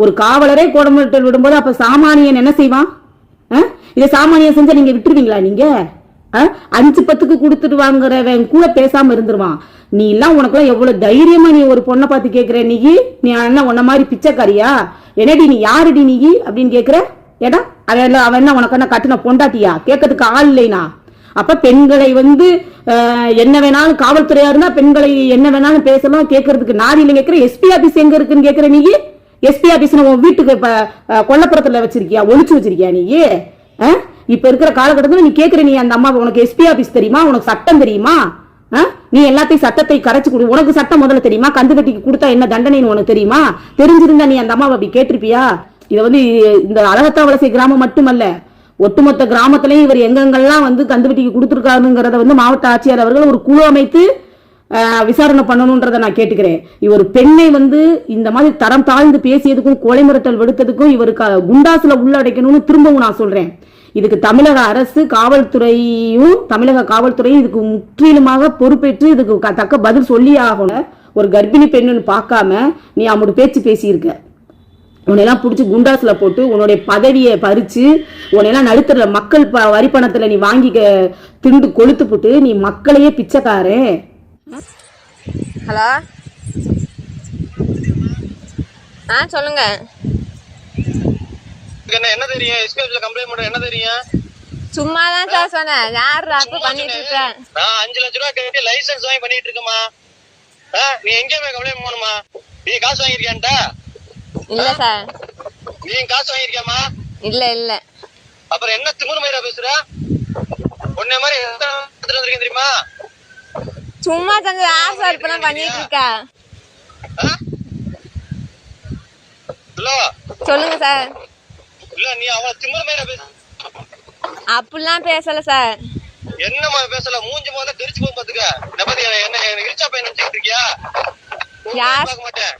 ஒரு காவலரே கோடமிட்டல் விடும்போது அப்ப சாமானியன் என்ன செய்வான்? ஆ? இதை சாமானியன் செஞ்சா நீங்க விட்டுருவீங்களா நீங்க? ஆ? அஞ்சு பத்துக்கு கொடுத்துட்டு வாங்குறவன் கூட பேசாம இருந்துருவான். நீ எல்லாம் உனக்குலாம் எவ்வளவு தைரியமா நீ ஒரு பொண்ணை பார்த்து கேக்குற? நீ நீ என்ன உன்ன மாதிரி பிச்சைக்காரியா? என்னடி நீ யாருடி நீ? அப்படின்னு கேக்குற? ஏடா அவன் என்ன- அவன் என்ன உனக்கு என்ன கட்டுன பொண்டாட்டியா? கேட்கறதுக்கு ஆள் இல்லைனா? அப்ப பெண்களை வந்து என்ன வேணாலும் காவல்துறையா இருந்தா பெண்களை என்ன வேணாலும் பேசலாம் கேட்கறதுக்கு நாடி இல்லை கேட்கிற எஸ்பி ஆபீஸ் எங்க இருக்குன்னு கேட்கிற நீ? எஸ்பி ஆபீஸ் உன் வீட்டுக்கு இப்ப கொல்லப்புறத்தில் கொல்லப்புறத்துல வச்சிருக்கியா? ஒழிச்சு வச்சிருக்கியா நீ அஹ்? இப்ப இருக்கிற காலகட்டத்தில் நீ கேக்குற நீ அந்த அம்மா உனக்கு எஸ்பி ஆபீஸ் தெரியுமா? உனக்கு சட்டம் தெரியுமா? நீ எல்லாத்தையும் சட்டத்தை கரைச்சு கொடு. உனக்கு சட்டம் முதல்ல தெரியுமா? கந்து கட்டிக்கு கொடுத்தா என்ன தண்டனைன்னு உனக்கு தெரியுமா? தெரிஞ்சிருந்தா நீ அந்த அம்மாவை அப்படி கேட்டிருப்பியா? இதை வந்து இந்த அழகத்தாவலசை கிராமம் மட்டுமல்ல ஒட்டுமொத்த கிராமத்திலையும் இவர் எங்கெங்கெல்லாம் வந்து கந்துவட்டிக்கு கொடுத்துருக்காருங்கிறத வந்து மாவட்ட ஆட்சியர் அவர்கள் ஒரு குழு அமைத்து விசாரணை பண்ணணுன்றதை நான் கேட்டுக்கிறேன். இவர் பெண்ணை வந்து இந்த மாதிரி தரம் தாழ்ந்து பேசியதுக்கும் கொலை மிரட்டல் விடுத்ததுக்கும் இவருக்கு குண்டாசுல உள்ளடைக்கணும்னு திரும்பவும் நான் சொல்றேன். இதுக்கு தமிழக அரசு காவல்துறையும் தமிழக காவல்துறையும் இதுக்கு முற்றிலுமாக பொறுப்பேற்று இதுக்கு க- தக்க பதில் சொல்லி ஆகணும். ஒரு கர்ப்பிணி பெண்ணுன்னு பார்க்காம நீ அவனோட பேச்சு பேசியிருக்க. உன்னையெல்லாம் பிடிச்சி குண்டாஸில் போட்டு உன்னுடைய பதவியை பறித்து உன்னையெல்லாம் நடுத்தர மக்கள் ப வரி பணத்தில் நீ வாங்கி திண்டு கொளுத்து போட்டு நீ மக்களையே பிச்சைக்காரன் ஹலோ? ஆ சொல்லுங்க. என்ன தெரியும்? எஸ்பிஎஃப்ல கம்ப்ளைண்ட் பண்ற என்ன தெரியும்? சும்மா தான் சார் சொன்னேன். யார் அப்ப பண்ணிட்டு இருக்க? நான் அஞ்சு லட்ச ரூபா கட்டி லைசென்ஸ் வாங்கி பண்ணிட்டு இருக்கேம்மா. ஆ, நீ எங்கேயுமே கம்ப்ளைண்ட் பண்ணணுமா நீ காசு வாங்கியிருக்கியான்டா இல்ல சார் நீ காசு வாங்கியிருக்கியாமா இல்ல இல்ல. அப்புறம் என்ன திமுரு மயிரா பேசுற? உன்னை மாதிரி எத்தனை தெரியுமா? சும்மா தந்து சார் இப்பெல்லாம் பண்ணிட்டு இருக்கா? சொல்லுங்க சார். அப்படிலாம் பேசல சார். என்னம்மா பேசல? மூஞ்சி முதல்ல தெரிச்சு போய் பாத்துக்க. என்ன பத்தி என்ன இழிச்சா பையன் நினைச்சிட்டு இருக்கியா? யார்? பார்க்க மாட்டேன்.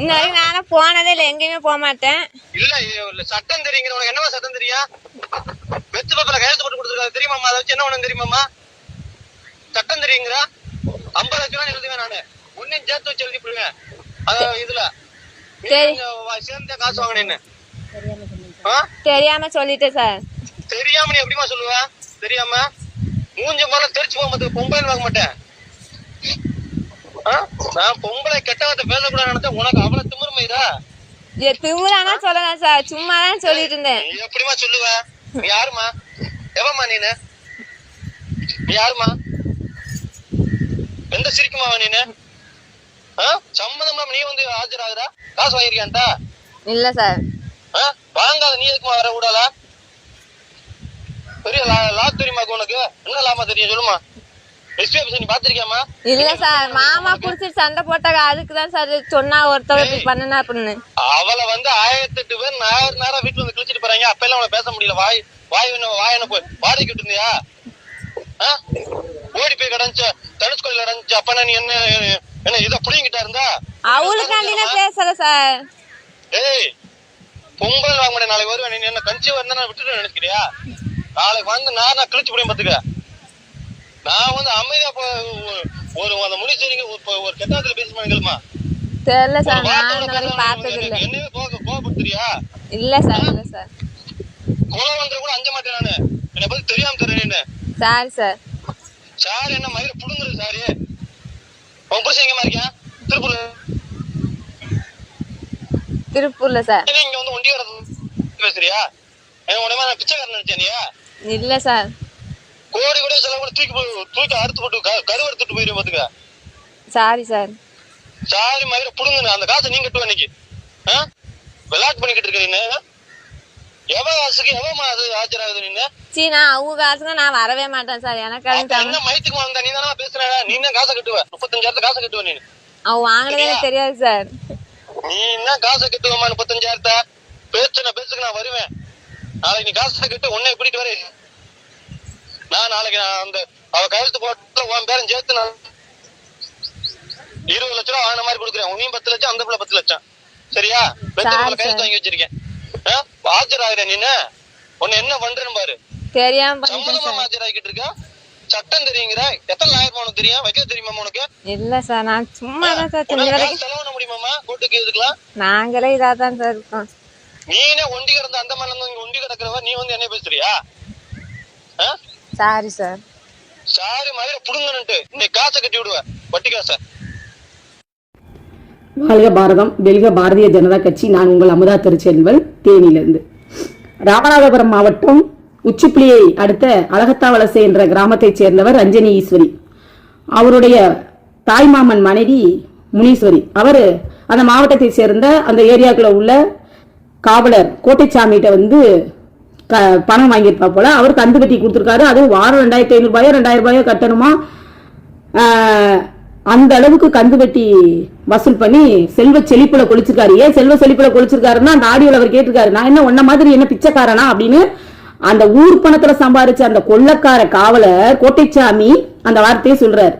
இன்ன வரைக்கும் நானும் போனதே இல்லை எங்கேயுமே போக மாட்டேன். இல்ல சட்டம் தெரியுங்க உனக்கு என்னவா சட்டம் தெரியும்? வெத்து பேப்பர்ல கையெழுத்து போட்டு கொடுத்துருக்காங்க தெரியுமாமா அதை வச்சு என்ன ஒண்ணு தெரியுமாமா சட்டம் தெரியுங்கிறா? ஐம்பது லட்சம் ரூபாய் எழுதுவேன் நானு. ஒன்னையும் சேர்த்து வச்சு எழுதி போடுவேன். இதுல சேர்ந்தே காசு வாங்கினேன்னு? தெரியாம சொல்லிட்டேன் சார் தெரியாம நீ எப்படிமா சொல்லுவ? தெரியாம? மூஞ்ச மேல தெரிச்சு போகும்போது பொம்பளை வாங்க மாட்டேன்? நான் பொம்பளை கெட்டவத்தை பேசக்கூடாது நினைச்சா உனக்கு அவ்வளவு திமிருமைதா திமுறானா சொல்லலாம் சார் சும்மா தான் சொல்லிட்டு இருந்தேன். எப்படிமா சொல்லுவ? நீ யாருமா எவம்மா நீனு? நீ யாருமா எந்த சிரிக்குமாவா நீனு? இல்லாம நீ வந்து ஆஜராகுறா? காசு வாங்கிருக்கியான்டா இல்ல சார்? வாங்காத நீ எதுக்குமா வர கூடாதா பெரிய லா தெரியுமா உனக்கு. என்ன லாமா தெரியும் சொல்லுமா? இல்ல சார் மாமா குடிச்சிட்டு சண்டை போட்டாங்க. அதுக்கு தான் சார் சொன்னா ஒருத்தவங்க பண்ணுனா அப்படின்னு. அவளை வந்து ஆயிரத்தி எட்டு பேர் நேரம் நேரம் வீட்டுல வந்து கிழிச்சிட்டு போறாங்க. அப்ப எல்லாம் பேச முடியல. வாய் வாய் வாய் என்ன போய் வாடகைக்கு விட்டு இருந்தியா? ஓடி போய் கிடந்துச்சு. தனுஷ்கோயில் கிடந்துச்சு. அப்ப நீ என்ன என்ன இதை புடிங்கிட்டா இருந்தா? அவளுக்காண்டினா பேசல சார். ஏய் பொங்கல் வாங்க முடியாது நாளைக்கு வருவேன். நீ என்ன கஞ்சி வந்தா விட்டுட்டு நினைக்கிறியா? நாளைக்கு வந்து நான் நான் கிழிச்சு முடியும் பாத்துக்க. நான் வந்து அமைதியா ஒரு- அந்த முடிச்சரிங்க ஒரு கெட்டாத்துல பேச மாட்டேங்கல்மா தெரியல சார். நான் பார்த்தது இல்ல என்னவே கோவ கோவப்படுத்துறியா? இல்ல சார் இல்ல சார். கோவம் வந்து கூட அஞ்ச மாட்டேன் நானு. என்னை பத்தி தெரியாம தெரியும் சாரி சார். சார் என்ன மயில புடுங்குறது சாரு? உன் புருஷன் எங்கம்மா இருக்கியா? திருப்பூர் திருப்பூர்ல சார். இங்க வந்து ஒண்டி வர பேசுறியா? என்ன உடனே நான் பிச்சைக்காரன் நினைச்சேனியா இல்ல சார். கோடி கூட சில கூட தூக்கி போய் தூக்கி அறுத்து போட்டு கருவறுத்துட்டு போயிடும் பாத்துக்க. Sorry sir. சாரி மயில புடுங்க அந்த காசை நீங்க கட்டுவ இன்னைக்கு. ஆ? விளையாட்டு பண்ணிக்கிட்டு இருக்க நீ எவ காசுக்கு எவமா அது ஆஜராகுது நீ சீ நான் அவங்க காசுங்க நான் வரவே மாட்டேன் சார். எனக்கு என்ன மயத்துக்கு வந்த நீ தானே பேசுற நீ தான் காசை கட்டுவ? முப்பத்தஞ்சாயிரத்து காசை கட்டுவ நீ? அவ வாங்கினதே தெரியாது சார். நீ என்ன காசை கட்டுவமா முப்பத்தஞ்சாயிரத்த? பேச்சு நான் பேசுக்கு நான் வருவேன். நாளைக்கு நீ காசை கட்டு உன்னை கூட்டிட்டு வர நான் நாளைக்கு நான் அந்த அவ கையெழுத்து போட்டு உன் பேரும் சேர்த்து நான் இருபது லட்ச ரூபா வாங்கின மாதிரி கொடுக்குறேன். உன்னையும் பத்து லட்சம் அந்த பிள்ளை பத்து லட்சம். சரியா? கையெழுத்து. வாங்கி வச்சிருக்கேன்? ஆஜராகிற நீனு? உன்னை என்ன பண்றேன்னு பாரு. தெரியாம சம்மதமா ஆஜராகிட்டு இருக்கா? சட்டம் தெரியுங்கிற? எத்தனை லாயர் உனக்கு தெரியும்? வைக்க தெரியுமா உனக்கு? இல்ல சார் நான் சும்மா தான் சார் செலவு பண்ண முடியுமாமா கோர்ட்டுக்கு இதுக்கெல்லாம் நாங்களே இதா தான் சார் இருக்கோம். நீனே ஒண்டி கிடந்த அந்த மாதிரி இருந்து ஒண்டி கிடக்கிறவ நீ வந்து என்ன பேசுறியா? சாரி சார் சாரி மாதிரி புடுங்கன்னுட்டு நீ காசை கட்டி விடுவ வட்டி காசை வாழ்க பாரதம் வெல்க பாரதிய ஜனதா கட்சி நான் உங்கள் அமுதா திருச்செல்வன் தேனியிலிருந்து. ராமநாதபுரம் மாவட்டம் உச்சிப்புலியை அடுத்த அழகத்தாவலசை என்ற கிராமத்தைச் சேர்ந்தவர் ரஞ்சனி ஈஸ்வரி. அவருடைய தாய்மாமன் மனைவி முனீஸ்வரி. அவர் அந்த மாவட்டத்தைச் சேர்ந்த அந்த ஏரியாக்குள்ள உள்ள காவலர் கோட்டைச்சாமிகிட்ட வந்து க பணம் வாங்கியிருப்பா போல அவர் கந்து கட்டி கொடுத்துருக்காரு. அதுவும் வாரம் ரெண்டாயிரத்தி ஐநூறுபாயோ ரெண்டாயிரம் ரூபாயோ கட்டணுமா? அந்த அளவுக்கு கந்து வெட்டி வசூல் பண்ணி செல்வ செழிப்புல கொளிச்சிருக்காரு. ஏன் செல்வ செழிப்புல கொளிச்சிருக்காருன்னா அந்த உள்ளவர் அவர் கேட்டிருக்காரு நான் என்ன உன்ன மாதிரி என்ன பிச்சைக்காரனா? அப்படின்னு அந்த ஊர் பணத்துல சம்பாரிச்ச அந்த கொள்ளக்கார காவலர் கோட்டைச்சாமி அந்த வார்த்தையை சொல்றாரு.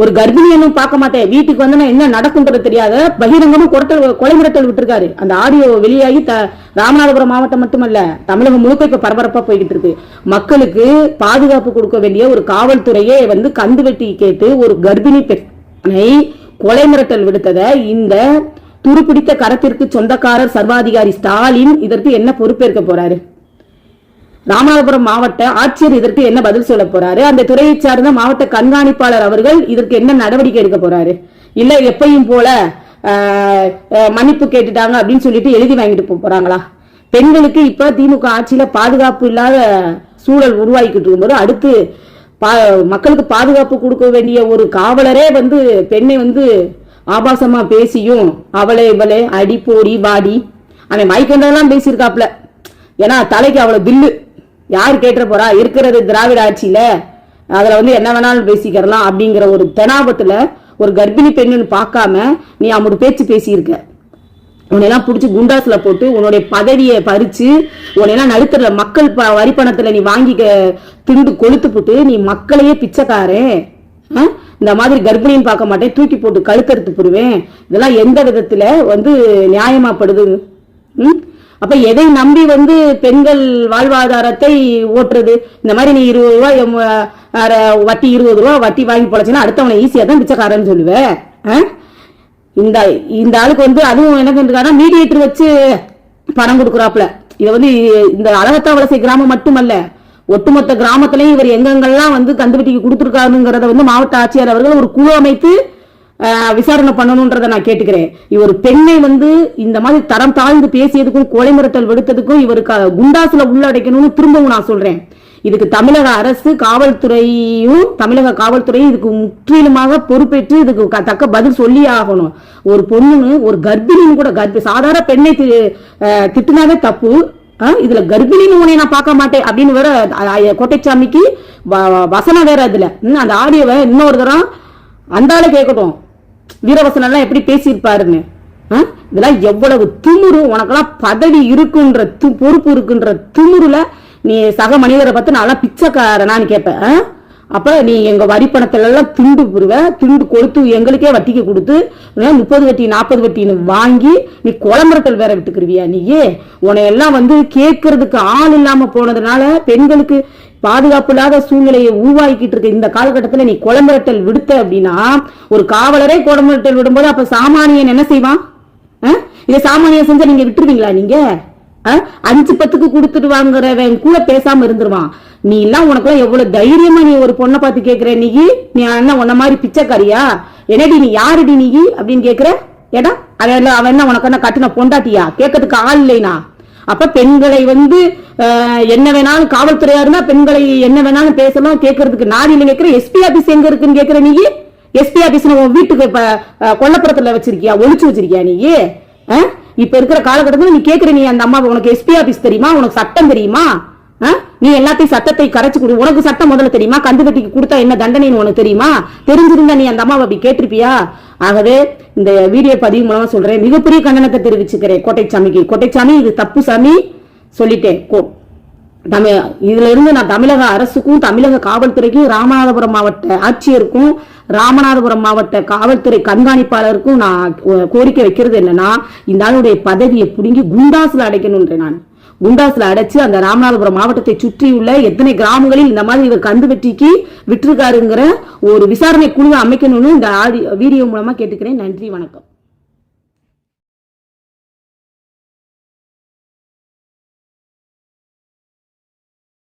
ஒரு கர்ப்பிணியனும் பார்க்க மாட்டேன். வீட்டுக்கு வந்து நான் என்ன நடக்குன்றது தெரியாத பகிரங்கமும் கொரட்டல் கொலை மிரட்டல் விட்டுருக்காரு. அந்த ஆடியோ வெளியாகி த ராமநாதபுரம் மாவட்டம் மட்டுமல்ல தமிழகம் முழுக்க இப்ப பரபரப்பா போய்கிட்டு இருக்கு. மக்களுக்கு பாதுகாப்பு கொடுக்க வேண்டிய ஒரு காவல்துறையே வந்து கந்து வெட்டி கேட்டு ஒரு கர்ப்பிணி பெண்ணை கொலை மிரட்டல் விடுத்தத இந்த துருப்பிடித்த கரத்திற்கு சொந்தக்காரர் சர்வாதிகாரி ஸ்டாலின் இதற்கு என்ன பொறுப்பேற்க போறாரு? ராமநாதபுரம் மாவட்ட ஆட்சியர் இதற்கு என்ன பதில் சொல்ல போறாரு? அந்த துறையை சார்ந்த மாவட்ட கண்காணிப்பாளர் அவர்கள் இதற்கு என்ன நடவடிக்கை எடுக்க போறாரு? இல்ல எப்பையும் போல மன்னிப்பு கேட்டுட்டாங்க அப்படின்னு சொல்லிட்டு எழுதி வாங்கிட்டு போறாங்களா? பெண்களுக்கு இப்ப திமுக ஆட்சியில பாதுகாப்பு இல்லாத சூழல் உருவாக்கிட்டு இருக்கும்போது அடுத்து பா மக்களுக்கு பாதுகாப்பு கொடுக்க வேண்டிய ஒரு காவலரே வந்து பெண்ணை வந்து ஆபாசமா பேசியும் அவளே இவளே அடி போடி வாடி. அவன் மைக்கண்டெல்லாம் பேசியிருக்காப்ல ஏன்னா தலைக்கு அவ்வளவு பில்லு. யார் கேட்டுற போறா? இருக்கிறது திராவிட ஆட்சியில. அதுல வந்து என்ன வேணாலும் பேசிக்கிறலாம் அப்படிங்கிற ஒரு தெனாபத்துல ஒரு கர்ப்பிணி பெண்ணுன்னு பார்க்காம நீ அவனோட பேச்சு பேசியிருக்க. உன்னையெல்லாம் பிடிச்சி குண்டாஸ்ல போட்டு உன்னுடைய பதவியை பறிச்சு உன்னையெல்லாம் நடுத்தர மக்கள் ப- வரி பணத்துல நீ வாங்கிக்க திண்டு கொளுத்து போட்டு நீ மக்களையே பிச்சைக்காரன் ஆ? இந்த மாதிரி கர்ப்பிணின்னு பார்க்க மாட்டேன். தூக்கி போட்டு கழுத்தறுத்து போடுவேன். இதெல்லாம் எந்த விதத்துல வந்து நியாயமாப்படுது? ம்? அப்ப எதை நம்பி வந்து பெண்கள் வாழ்வாதாரத்தை ஓட்டுறது? இந்த மாதிரி நீ இருபது ரூபாய் எம், வட்டி இருபது ரூபா வட்டி வாங்கி போலச்சுன்னா அடுத்தவனை ஈஸியா தான் பிச்சைக்காரன்னு சொல்லுவேன் ஆ? இந்த இந்த ஆளுக்கு வந்து அதுவும் என்ன பண்ணிருக்காருன்னா மீடியேட்டர் வச்சு பணம் கொடுக்குறாப்புல. இதை வந்து இந்த அழகத்தாவலசை கிராமம் மட்டுமல்ல ஒட்டுமொத்த கிராமத்திலையும் இவர் எங்கெங்கெல்லாம் வந்து கந்துவட்டிக்கு கொடுத்துருக்காருங்கிறத வந்து மாவட்ட ஆட்சியர் அவர்கள் ஒரு குழு அமைத்து விசாரணை பண்ணணுன்றதை நான் கேட்டுக்கிறேன். இவர் பெண்ணை வந்து இந்த மாதிரி தரம் தாழ்ந்து பேசியதுக்கும் கொலை மிரட்டல் விடுத்ததுக்கும் இவருக்கு குண்டாசுல உள்ளடைக்கணும்னு திரும்பவும் நான் சொல்றேன். இதுக்கு தமிழக அரசு காவல்துறையும் தமிழக காவல்துறையும் இதுக்கு முற்றிலுமாக பொறுப்பேற்று இதுக்கு க- தக்க பதில் சொல்லி ஆகணும். ஒரு பொண்ணுன்னு ஒரு கர்ப்பிணின்னு கூட கர்ப்பி சாதாரண பெண்ணை தி- திட்டுனாவே தப்பு. இதுல கர்ப்பிணின்னு உன்னை நான் பார்க்க மாட்டேன் அப்படின்னு வேற கோட்டைச்சாமிக்கு வ- வசனம் வேற இதுல அந்த ஆடியோவை இன்னொரு தரம் அந்த கேட்கட்டும். வீரவசனம் எல்லாம் எப்படி பேசியிருப்பாருன்னு ஆ? இதெல்லாம் எவ்வளவு திமிரு உனக்கெல்லாம் பதவி இருக்குன்ற து- பொறுப்பு இருக்குன்ற திமிருல நீ சக மனிதரை பார்த்து நான்லாம் பிச்சைக்காரனான்னு கேட்பேன் ஆ? அப்ப நீ எங்க வரி பணத்திலெல்லாம் திண்டு புருவ திண்டு கொடுத்து எங்களுக்கே வட்டிக்கு கொடுத்து முப்பது வட்டி நாற்பது வட்டின்னு வாங்கி நீ குளம்பரத்தல் வேற விட்டுக்கிருவியா நீயே உன்னை எல்லாம் வந்து கேட்கறதுக்கு ஆள் இல்லாம போனதுனால பெண்களுக்கு பாதுகாப்பு இல்லாத சூழ்நிலையை உருவாக்கிட்டு இருக்க இந்த காலகட்டத்துல நீ குளம்பரட்டல் விடுத்த அப்படின்னா ஒரு காவலரே குளம்பரட்டல் விடும்போது அப்ப சாமானியன் என்ன செய்வான்? ஆ? இதை சாமானியம் செஞ்சா நீங்க விட்டுருவீங்களா நீங்க? ஆ? அஞ்சு பத்துக்கு கொடுத்துட்டு வாங்குறவன் கூட பேசாம இருந்துருவான். நீ எல்லாம் உனக்குலாம் எவ்வளவு தைரியமா நீ ஒரு பொண்ணை பார்த்து கேக்குற நீ? நீ என்ன உன்ன மாதிரி பிச்சைக்காரியா? என்னடி நீ யாருடி நீ அப்படின்னு கேக்குற? ஏடா அவன் என்ன- அவன் என்ன உனக்கு என்ன கட்டின பொண்டாட்டியா? கேட்கறதுக்கு ஆள் இல்லைனா? அப்ப பெண்களை வந்து என்ன வேணாலும் காவல்துறையா இருந்தா பெண்களை என்ன வேணாலும் பேசலாம் கேட்கறதுக்கு நான் இல்லை கேட்கிறேன் எஸ்பி ஆபீஸ் எங்க இருக்குன்னு கேட்கிற நீ? எஸ்பி ஆபீஸ் உன் வீட்டுக்கு இப்ப கொல்லப்புறத்துல வச்சிருக்கியா? ஒழிச்சு வச்சிருக்கியா நீ? இப்ப இருக்கிற காலகட்டத்துல நீ கேக்குற நீ அந்த அம்மா உனக்கு எஸ்பி ஆபீஸ் தெரியுமா? உனக்கு சட்டம் தெரியுமா? அஹ்? நீ எல்லாத்தையும் சட்டத்தை கரைச்சு கொடு. உனக்கு சட்டம் முதல்ல தெரியுமா? கந்து கட்டிக்கு கொடுத்தா என்ன தண்டனைன்னு உனக்கு தெரியுமா? தெரிஞ்சிருந்தா நீ அந்த அம்மாவை அப்படி கேட்டிருப்பியா? ஆகவே இந்த வீடியோ பதிவு மூலமா சொல்றேன். மிகப்பெரிய கண்டனத்தை தெரிவிச்சுக்கிறேன். கோட்டைச்சாமிக்கு. கோட்டைச்சாமி இது தப்பு சாமி. சொல்லிட்டேன். கோ- தமிழ் இதுல இருந்து நான் தமிழக அரசுக்கும் தமிழக காவல்துறைக்கும் ராமநாதபுரம் மாவட்ட ஆட்சியருக்கும் ராமநாதபுரம் மாவட்ட காவல்துறை கண்காணிப்பாளருக்கும் நான் கோ- கோரிக்கை வைக்கிறது என்னன்னா இந்த ஆளுடைய பதவியை பிடுங்கி குண்டாசுல அடைக்கணுன்றேன் நான். குண்டாஸ்ல அடைச்சு அந்த ராமநாதபுரம் மாவட்டத்தை சுற்றியுள்ள எத்தனை கிராமங்களில் இந்த மாதிரி இவர் கந்து வெட்டிக்கு விட்டிருக்காருங்கிற ஒரு விசாரணை குழுவை அமைக்கணும்னு இந்த ஆடி வீடியோ மூலமா கேட்டுக்கிறேன். நன்றி வணக்கம்.